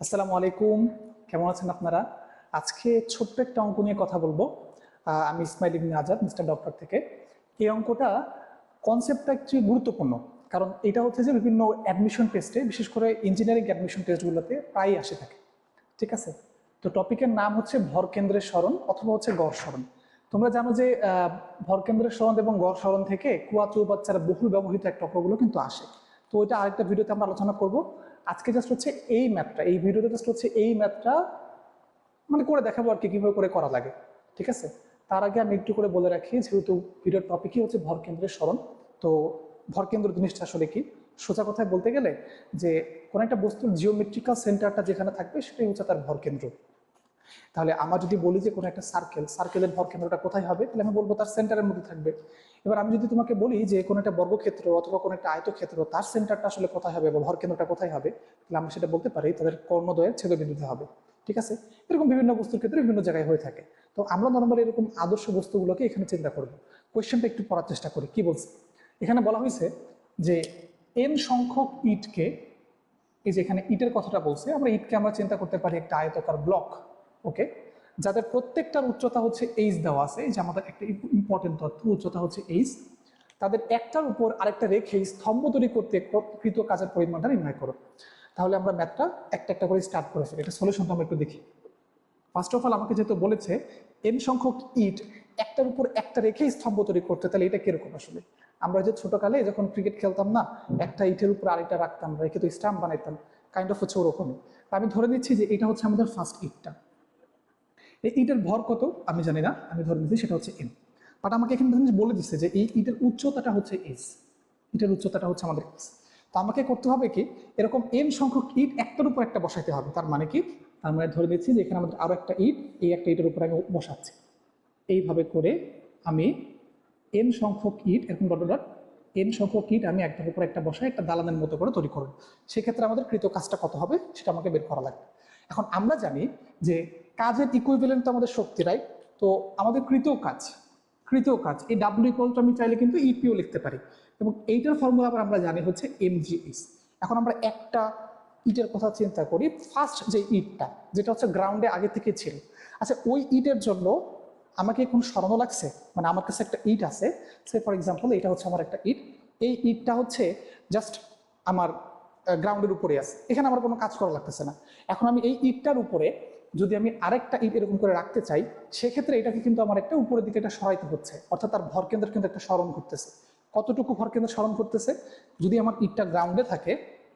আসসালামু আলাইকুম। কেমন আছেন আপনারা? আজকে ছোট্ট একটা অঙ্ক নিয়ে কথা বলব। আমি ইসমাইল ইবনে আজাদ মিস্টার ডক্টর থেকে। এই অঙ্কটা কনসেপ্টটা একটু গুরুত্বপূর্ণ। কারণ এটা হচ্ছে যে বিভিন্ন অ্যাডমিশন টেস্টে বিশেষ করে ইঞ্জিনিয়ারিং অ্যাডমিশন টেস্টগুলোতে প্রায়ই আসে থাকে। ঠিক আছে? তো টপিকের নাম হচ্ছে ভর কেন্দ্রের স্মরণ অথবা হচ্ছে গড় স্মরণ। তোমরা জানো যে আহ, ভর কেন্দ্রের স্মরণ এবং গড় স্মরণ থেকে কুয়া চৌবাচ্চারা বহুল ব্যবহৃত একটা অঙ্কগুলো কিন্তু আসে। তো ওইটা আরেকটা ভিডিওতে আমরা আলোচনা করব। আজকে জাস্ট হচ্ছে এই ম্যাথটা এই ভিডিওতে জাস্ট হচ্ছে এই ম্যাথটা মানে করে দেখাবো আর কি, কীভাবে করে করা লাগে, ঠিক আছে? তার আগে আমি একটু করে বলে রাখি, যেহেতু ভিডিওর টপিকই হচ্ছে ভর কেন্দ্রের স্মরণ, তো ভর কেন্দ্র জিনিসটা আসলে কি? সোজা কথায় বলতে গেলে যে কোনো একটা বস্তুর জিওমেট্রিক্যাল সেন্টারটা যেখানে থাকবে, সেটাই হচ্ছে তার ভর কেন্দ্র। তাহলে আমরা যদি বলি যে কোনো একটা সার্কেল সার্কেলের ভর কেন্দ্রটা কোথায় হবে? তাহলে আমি বলব তার সেন্টারের মধ্যে থাকবে। এবার আমি যদি তোমাকে বলি যে কোনো একটা বর্গক্ষেত্র অথবা কোনো একটা আয়তক্ষেত্র, তার সেন্টারটা আসলে কোথায় হবে বা ভর কেন্দ্রটা কোথায় হবে, তাহলে আমরা সেটা বলতে পারি তাদের কর্ণদ্বয়ের ছেদবিন্দুতে হবে, ঠিক আছে? এরকম বিভিন্ন বস্তুর ক্ষেত্রে বিভিন্ন জায়গায় হয়ে থাকে। তো আমরা নর্মালি এরকম আদর্শ বস্তুগুলোকে এখানে চিন্তা করব। কোয়েশ্চেনটা একটু পড়ার চেষ্টা করি, কি বলছে? এখানে বলা হয়েছে যে এন সংখ্যক ইটকে এই যে এখানে ইটের কথাটা বলছে, আমরা ইটকে আমরা চিন্তা করতে পারি একটা আয়তকার ব্লক ওকে যাদের প্রত্যেকটার উচ্চতা হচ্ছে এইচ দেওয়া আছে, এই যে আমাদের একটা ইম্পর্টেন্ট তথ্য, উচ্চতা হচ্ছে এইচ তাদের একটার উপর আরেকটা রেখে স্তম্ভ তৈরি করতে কৃত কাজের পরিমাণটা নির্ণয় করো। তাহলে আমরা ম্যাথটা একটা একটা করে স্টার্ট করে ফেলি। এটা সলিউশনটা আমরা একটু দেখি। ফার্স্ট অফ অল আমাকে যেহেতু বলেছে এন সংখ্যক ইট একটার উপর একটা রেখে স্তম্ভ তৈরি করতে, তাহলে এটা কীরকম আসলে? আমরা যে ছোটকালে যখন ক্রিকেট খেলতাম না, একটা ইটের উপর আরেকটা রাখতাম, রেখে তো স্টাম্প বানাইতাম কাইন্ড অফ হচ্ছে ওরকমই। তা আমি ধরে নিচ্ছি যে এটা হচ্ছে আমাদের ফার্স্ট ইটটা। এই ইটের ভর কত? আমি জানি না, আমি ধরে নিচ্ছি সেটা হচ্ছে এম বাট আমাকে এখানে জিনিস বলে দিচ্ছে যে এই ইটের উচ্চতাটা হচ্ছে এস ইটের উচ্চতাটা হচ্ছে আমাদের এস তো আমাকে করতে হবে কি? এরকম এম সংখ্যক ইট একটার উপর একটা বসাইতে হবে। তার মানে কি? তার মানে ধরে নিচ্ছি যে এখানে আমাদের আরও একটা ইট, এই একটা ইটের উপর আমি বসাচ্ছি। এইভাবে করে আমি এন সংখ্যক ইট, এরকম ডট ডট এন সংখ্যক ইট আমি একটার উপর একটা বসাই, একটা দালানের মতো করে তৈরি করব। সেক্ষেত্রে আমাদের কৃত কাজটা কত হবে? সেটা আমাকে বের করা লাগবে। এখন আমরা জানি যে কাজের ইকুইভ্যালেন্ট তো আমাদের শক্তি রাইট তো আমাদের কৃত কাজ কৃত কাজ। এই ডাব্লিউ ইকুয়াল আমি চাইলে কিন্তু ইপিও লিখতে পারি। এবং এইটার ফর্মুলা আবার আমরা জানি হচ্ছে এমজিএস এখন আমরা একটা ইটের কথা চিন্তা করি ফার্স্ট যে ইটটা, যেটা হচ্ছে গ্রাউন্ডে আগে থেকে ছিল। আচ্ছা ওই ইটের জন্য আমাকে কোন স্মরণ লাগছে? মানে আমার কাছে একটা ইট আছে। সে ফর এক্সাম্পল এটা হচ্ছে আমার একটা ইট। এই ইটটা হচ্ছে জাস্ট আমার গ্রাউন্ডের উপরে আছে। এখানে আমার কোনো কাজ করা লাগতেছে না। এখন আমি এই ইটটার উপরে যদি আমি আরেকটা ইট এরকম করে রাখতে চাই, সেক্ষেত্রে এটাকে কিন্তু আমার একটা উপরের দিকে এটা সরাইতে হচ্ছে। অর্থাৎ তার ভর কেন্দ্র কিন্তু একটা স্মরণ করতেছে কতটুকু ভর কেন্দ্র স্মরণ করতেছে যদি আমার ইটটা গ্রাউন্ডে থাকে,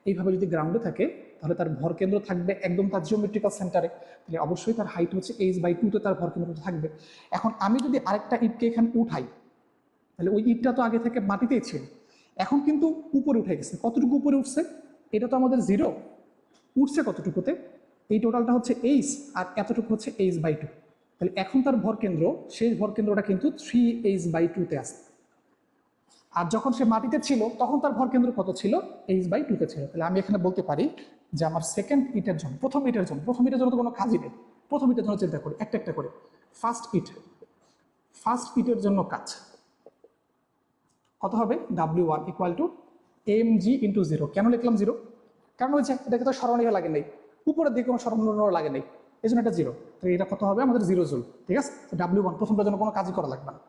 এইভাবে যদি গ্রাউন্ডে থাকে, তাহলে তার ভর কেন্দ্র থাকবে একদম তার জিওমেট্রিক্যাল সেন্টারে তাহলে অবশ্যই তার হাইট হচ্ছে এইচ বাই টুতে তার ভর কেন্দ্র থাকবে। এখন আমি যদি আরেকটা ইটকে এখানে উঠাই, তাহলে ওই ইটটা তো আগে থেকে মাটিতেই ছিল। এখন কিন্তু উপরে উঠে গেছে। কতটুকু উপরে উঠছে? এটা তো আমাদের জিরো উঠছে কতটুকুতে? এই টোটালটা হচ্ছে এইচ আর এতটুকু হচ্ছে এইচ বাই টু তাহলে এখন তার ভর কেন্দ্র শেষ ভর কেন্দ্রটা কিন্তু থ্রি এইচ বাই টুতে আছে। আর যখন সে মাটিতে ছিল, তখন তার ভর কেন্দ্র কত ছিল? এইচ বাই টুতে ছিল। তাহলে আমি এখানে বলতে পারি যে আমার সেকেন্ড ইটের জন্য, প্রথম ইটের জন্য, প্রথম ইটের জন্য তো কোনো কাজই নেই। প্রথম ইটের জন্য চিন্তা করি, একটা একটা করে। ফার্স্ট ইট ফার্স্ট ইটের জন্য কাজ। কত হবে? W one equal to M G into zero কেন লিখলাম জিরো কারণ হচ্ছে এটাকে তো স্মরণীয় লাগে নেই। উপরের দিকে কোনো স্মরণীয় লাগে নেই। এই জন্য এটা জিরো তো এটা কত হবে? আমাদের জিরো জুল। ঠিক আছে? ডাব্লিউ ওয়ান প্রথমটার জন্য কোনো কাজই করা লাগবে না।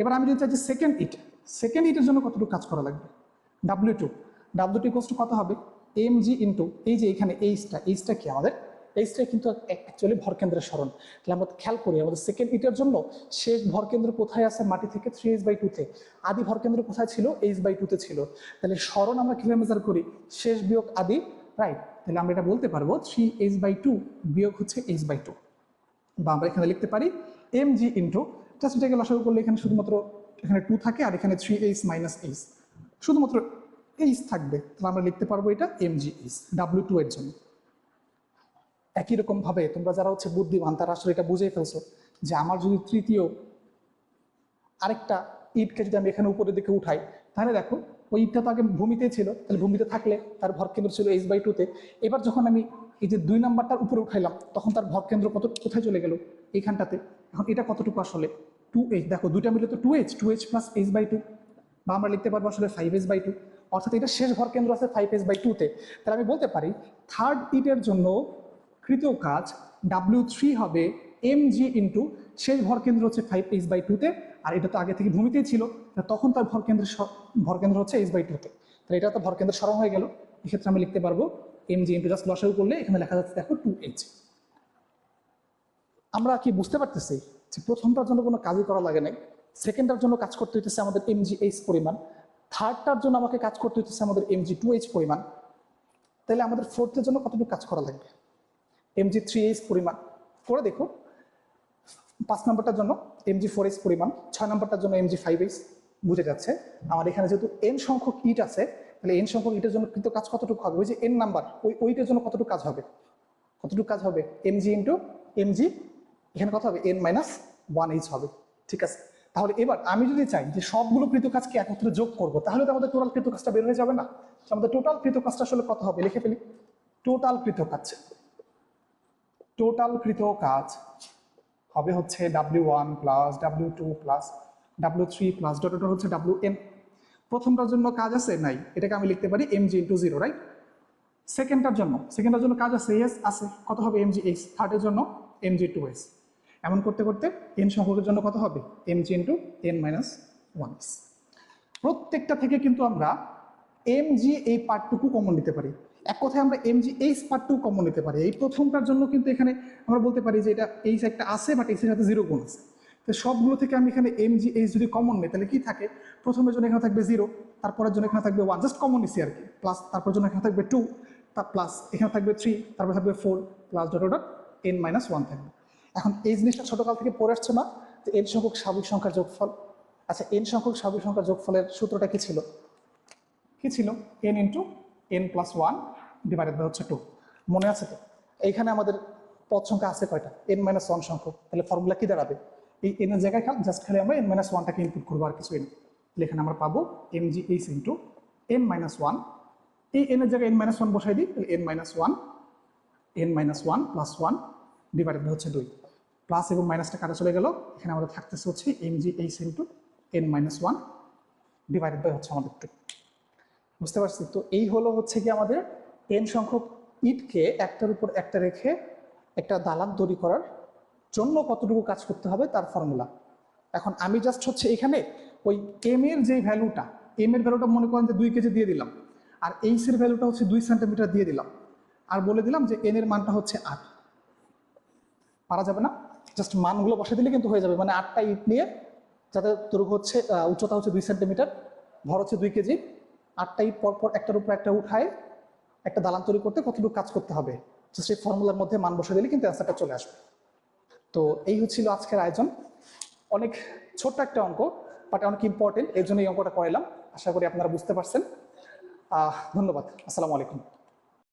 এবার আমি যদি চাইছি সেকেন্ড ইট সেকেন্ড ইটের জন্য কতটুকু কাজ করা লাগবে? ডাব্লিউ টু ডাব্লিউ টু কত হবে? এম জি ইন্টু এই যে এখানে এইচটা এইচটা কি আমাদের? এইচটা কিন্তু অ্যাকচুয়ালি ভরকেন্দ্রের স্মরণ। তাহলে আমরা খেয়াল করি, আমাদের সেকেন্ড ইটের জন্য শেষ ভরকেন্দ্র কোথায় আছে? মাটি থেকে থ্রি এইচ বাই টুতে আদি ভরকেন্দ্র কোথায় ছিল? এইচ বাই টুতে ছিল। তাহলে স্মরণ আমরা কীভাবে মেজার করি? শেষ বিয়োগ আদি রাইট তাহলে আমরা এটা বলতে পারব থ্রি এইচ বাই টু বিয়োগ হচ্ছে এইচ বাই টু বা আমরা এখানে লিখতে পারি এম জি ইন্টু জাস্ট এটাকে লসাগু করলে এখানে শুধুমাত্র এখানে টু থাকে আর এখানে থ্রি এইচ মাইনাস এইচ শুধুমাত্র এইচ থাকবে, তাহলে আমরা লিখতে পারব এটা M G H W two এর জন্য। একই রকম ভাবে তোমরা যারা হচ্ছে বুদ্ধিমান, তারা আসলে এটা বুঝেই ফেলছো যে আমার যদি তৃতীয় আরেকটা ইটকে যদি আমি এখানে উপরের দিকে উঠাই, তাহলে দেখো ওই ইটটা তো আগে ভূমিতে ছিল, তাহলে ভূমিতে থাকলে তার ভর কেন্দ্র ছিল এইচ বাই টুতে এবার যখন আমি এই যে দুই নাম্বারটার উপরে উঠাইলাম, তখন তার ভর কেন্দ্র কত কোথায় চলে গেল? এইখানটাতে। এখন এটা কতটুকু আসলে? টু এইচ দেখো দুইটা মিলে তো two H two H plus H by two বা আমরা লিখতে পারব আসলে ফাইভ এইচ বাই টু অর্থাৎ এটা শেষ ভর কেন্দ্র আছে ফাইভ এইচ বাই টুতে তাহলে আমি বলতে পারি থার্ড ইটের জন্য কৃত কাজ ডাব্লিউ থ্রি হবে এম জি ইন্টু শেষ ভর কেন্দ্র হচ্ছে ফাইভ এইচ বাই টুতে আর এটা তো আগে থেকে ভূমিতেই ছিল তখন তার ভর কেন্দ্রের ভর কেন্দ্র হচ্ছে এইচ বাই টুতে তাহলে এটা তো ভর কেন্দ্র সরল হয়ে গেল। এক্ষেত্রে আমি লিখতে পারব এম জি ইন্টু জাস্ট লসাগু করলে এখানে লেখা যাচ্ছে দেখো টু এইচ আমরা কি বুঝতে পারতেছি যে প্রথমটার জন্য কোনো কাজই করা লাগে নাই সেকেন্ডটার জন্য কাজ করতে হইতেছে আমাদের এম জি এইচ পরিমাণ থার্ডটার জন্য আমাকে কাজ করতে হইতেছে আমাদের এম জি টু এইচ পরিমাণ, তাহলে আমাদের ফোর্থের জন্য কতটুকু কাজ করা লাগবে? এম জি থ্রি এইচ পরিমাণ। করে দেখো, পাঁচ নম্বরটার জন্য এম জি ফোর এইচ পরিমাণ, ছয় নম্বরটার জন্য এম জি ফাইভ এইচ বুঝে যাচ্ছে। আমার এখানে যেহেতু এন সংখ্যক ইট আছে, তাহলে এন সংখ্যক ইটের জন্য কিন্তু কাজ কতটুকু হবে? ওই যে এন নাম্বার, ওই, ওইটার জন্য কতটুকু কাজ হবে? কতটুকু কাজ হবে? M G into M G এখানে কত হবে? এন মাইনাস ওয়ান এইচ হবে। ঠিক আছে? তাহলে এবার আমি যদি চাই যে সবগুলো কৃত কাজকে একত্রে যোগ করব, তাহলে তো আমাদের টোটাল কৃত কাজটা বের হয়ে যাবে না। আমাদের টোটাল কৃত কাজটা আসলে কত হবে? লিখে ফেলি। টোটাল কৃত কাজ। টোটাল কৃত কাজ হবে হচ্ছে W one plus W two plus W three plus dot dot হচ্ছে ডাব্লিউ এন প্রথমটার জন্য কাজ আছে? নাই। এটাকে আমি লিখতে পারি M G into zero right সেকেন্ডটার জন্য সেকেন্ডটার জন্য কাজ আছে? এস আছে। কত হবে? এম জি এইচ থার্ডের জন্য এম জি টু এস এমন করতে করতে এন সংখ্যকের জন্য কত হবে? M G into N minus one S প্রত্যেকটা থেকে কিন্তু আমরা এম জি এই পার্টটুকু কমন নিতে পারি। এক কথায় আমরা এম জি এইচ পার্টটুকু কমন নিতে পারি। এই প্রথমটার জন্য কিন্তু এখানে আমরা বলতে পারি যে এটা এইচ একটা আছে বাট এইচের সাথে জিরো গুণ আছে। তো সবগুলো থেকে আমি এখানে এম জি এইচ যদি কমন নিই, তাহলে কি থাকে? প্রথমের জন্য এখানে থাকবে জিরো তারপরের জন্য এখানে থাকবে ওয়ান জাস্ট কমন নিছি আর কি। প্লাস তারপর জন্য এখানে থাকবে টু তার প্লাস এখানে থাকবে থ্রি তারপর থাকবে four plus dot dot N minus one থাকবে। এখন এই জিনিসটা ছোটকাল থেকে পড়ে আসছে না যে এন সংখ্যক স্বাভাবিক সংখ্যার যোগফল। আচ্ছা এন সংখ্যক স্বাভাবিক সংখ্যার যোগফলের সূত্রটা কি ছিল? কি ছিল? N into N plus one divided by হচ্ছে টু মনে আছে তো? এইখানে আমাদের পদ সংখ্যা আছে কয়টা? এন মাইনাস ওয়ান সংখ্যক। তাহলে ফর্মুলা কি দাঁড়াবে? এই এন এর জায়গায় জাস্ট খালি আমরা এন মাইনাস ওয়ানটাকে ইনপুট করব আর কিছুই না। তাহলে এখানে আমরা পাবো M G H into N minus one এই এন এর জায়গায় এন মাইনাস ওয়ান বসাই দিই, তাহলে N minus one N minus one plus one divided হচ্ছে দুই। প্লাস এবং মাইনাসটা কাটা চলে গেল। এখানে আমাদের থাকতেছে হচ্ছে M G H into N minus one divided by হচ্ছে আমাদের টু বুঝতে পারছি? তো এই হলো হচ্ছে কি আমাদের এন সংখ্যক ইটকে একটার উপর একটা রেখে একটা দালান তৈরি করার জন্য কতটুকু কাজ করতে হবে তার ফর্মুলা এখন আমি জাস্ট হচ্ছে এখানে ওই এম এর যে ভ্যালুটা এম এর ভ্যালুটা মনে করেন যে দুই কেজি দিয়ে দিলাম, আর এইচ এর ভ্যালুটা হচ্ছে দুই সেন্টিমিটার দিয়ে দিলাম, আর বলে দিলাম যে এন এর মানটা হচ্ছে আট। পারা যাবে না? জাস্ট মানগুলো বসে দিলে কিন্তু হয়ে যাবে মানে আটটা ইট নিয়ে যাতে দৈর্ঘ্য হচ্ছে উচ্চতা হচ্ছে দুই সেন্টিমিটার ভর হচ্ছে দুই কেজি আটটা ইট পরপর একটার উপর একটা উঠায়, একটা দালান তৈরি করতে কতটুকু কাজ করতে হবে? সেই ফর্মুলার মধ্যে মান বসে দিলে কিন্তু অ্যান্সারটা চলে আসবে। তো এই হচ্ছিল আজকের আয়োজন। অনেক ছোট্ট একটা অঙ্ক বাট অনেক ইম্পর্টেন্ট এর জন্য এই অঙ্কটা করাইলাম। আশা করি আপনারা বুঝতে পারছেন। ধন্যবাদ। আসসালামু আলাইকুম।